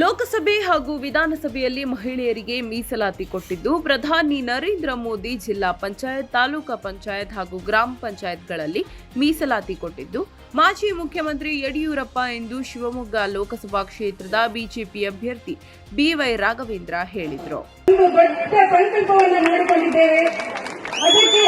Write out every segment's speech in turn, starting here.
ಲೋಕಸಭೆ ಹಾಗೂ ವಿಧಾನಸಭೆಯಲ್ಲಿ ಮಹಿಳೆಯರಿಗೆ ಮೀಸಲಾತಿ ಕೊಟ್ಟಿದ್ದು, ಪ್ರಧಾನಿ ನರೇಂದ್ರ ಮೋದಿ ಜಿಲ್ಲಾ ಪಂಚಾಯತ್, ತಾಲೂಕಾ ಪಂಚಾಯತ್ ಹಾಗೂ ಗ್ರಾಮ ಪಂಚಾಯತ್ಗಳಲ್ಲಿ ಮೀಸಲಾತಿ ಕೊಟ್ಟಿದ್ದು, ಮಾಜಿ ಮುಖ್ಯಮಂತ್ರಿ ಯಡಿಯೂರಪ್ಪ ಎಂದು ಶಿವಮೊಗ್ಗ ಲೋಕಸಭಾ ಕ್ಷೇತ್ರದ ಬಿಜೆಪಿ ಅಭ್ಯರ್ಥಿ ಬಿವೈ ರಾಘವೇಂದ್ರ ಹೇಳಿದರು ಒಂದು ದೊಡ್ಡ ಸಂಕಲ್ಪವನ್ನು ಮಾಡಿಕೊಂಡಿದ್ದೇವೆ ಅದಕ್ಕೆ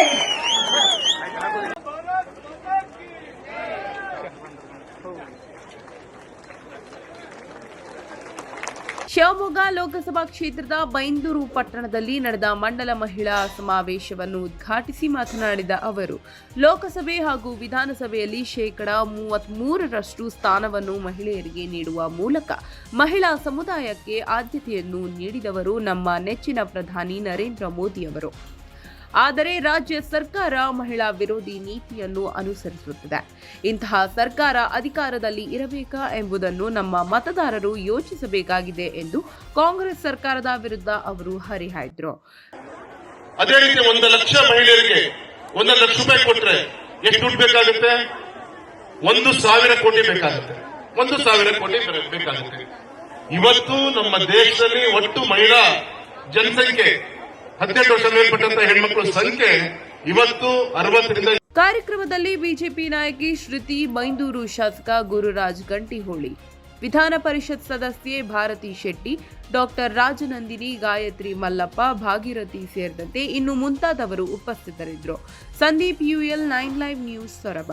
ಶಿವಮೊಗ್ಗ ಲೋಕಸಭಾ ಕ್ಷೇತ್ರದ ಬೈಂದೂರು ಪಟ್ಟಣದಲ್ಲಿ ನಡೆದ ಮಂಡಲ ಮಹಿಳಾ ಸಮಾವೇಶವನ್ನು ಉದ್ಘಾಟಿಸಿ ಮಾತನಾಡಿದ ಅವರು, ಲೋಕಸಭೆ ಹಾಗೂ ವಿಧಾನಸಭೆಯಲ್ಲಿ ಶೇಕಡಾ ಮೂವತ್ಮೂರರಷ್ಟು ಸ್ಥಾನವನ್ನು ಮಹಿಳೆಯರಿಗೆ ನೀಡುವ ಮೂಲಕ ಮಹಿಳಾ ಸಮುದಾಯಕ್ಕೆ ಆದ್ಯತೆಯನ್ನು ನೀಡಿದವರು ನಮ್ಮ ನೆಚ್ಚಿನ ಪ್ರಧಾನಿ ನರೇಂದ್ರ ಮೋದಿ ಅವರು. ಆದರೆ ರಾಜ್ಯ ಸರ್ಕಾರ ಮಹಿಳಾ ವಿರೋಧಿ ನೀತಿಯನ್ನು ಅನುಸರಿಸುತ್ತಿದೆ. ಇಂತಹ ಸರ್ಕಾರ ಅಧಿಕಾರದಲ್ಲಿ ಇರಬೇಕಾ ಎಂಬುದನ್ನು ನಮ್ಮ ಮತದಾರರು ಯೋಚಿಸಬೇಕಾಗಿದೆ ಎಂದು ಕಾಂಗ್ರೆಸ್ ಸರ್ಕಾರದ ವಿರುದ್ಧ ಅವರು ಹರಿಹಾಯ್ದರು. ಅದೇ ರೀತಿ ಒಂದು ಲಕ್ಷ ಮಹಿಳೆಯರಿಗೆ ಒಂದು ಲಕ್ಷ ರೂಪಾಯಿ ಕೊಟ್ರೆ ಎಷ್ಟು ದುಡ್ಡು ಬೇಕಾಗುತ್ತೆ? ಒಂದು ಸಾವಿರ ಕೋಟಿ ಬೇಕಾಗುತ್ತೆ. ಒಂದು ಸಾವಿರ ಕೋಟಿ ಬೇಕಾಗುತ್ತೆ. ಇವತ್ತು ನಮ್ಮ ದೇಶದಲ್ಲಿ ಒಟ್ಟು ಮಹಿಳಾ ಜನಸಂಖ್ಯೆ ಹದಿನೆಂಟು ವರ್ಷ ಮೇಲ್ಪಟ್ಟಂತ ಹೆಣ್ಮಕ್ಳ ಸಂಖ್ಯೆ ಇವತ್ತು ಅರವತ್ತರಿಂದ ಕಾರ್ಯಕ್ರಮದಲ್ಲಿ ಬಿಜೆಪಿ ನಾಯಕಿ ಶ್ರುತಿ ಮೈಂದೂರು ಶಾಸಕ ಗುರುರಾಜ್ ಗಂಟಿಹೋಳಿ, ವಿಧಾನ ಪರಿಷತ್ ಸದಸ್ಯೆ ಭಾರತಿ ಶೆಟ್ಟಿ, ಡಾಕ್ಟರ್ ರಾಜನಂದಿನಿ, ಗಾಯತ್ರಿ ಮಲ್ಲಪ್ಪ, ಭಾಗೀರಥಿ ಸೇರಿದಂತೆ ಇನ್ನು ಮುಂತಾದವರು ಉಪಸ್ಥಿತರಿದ್ದರು. Sandeep U L nine live news Soraba.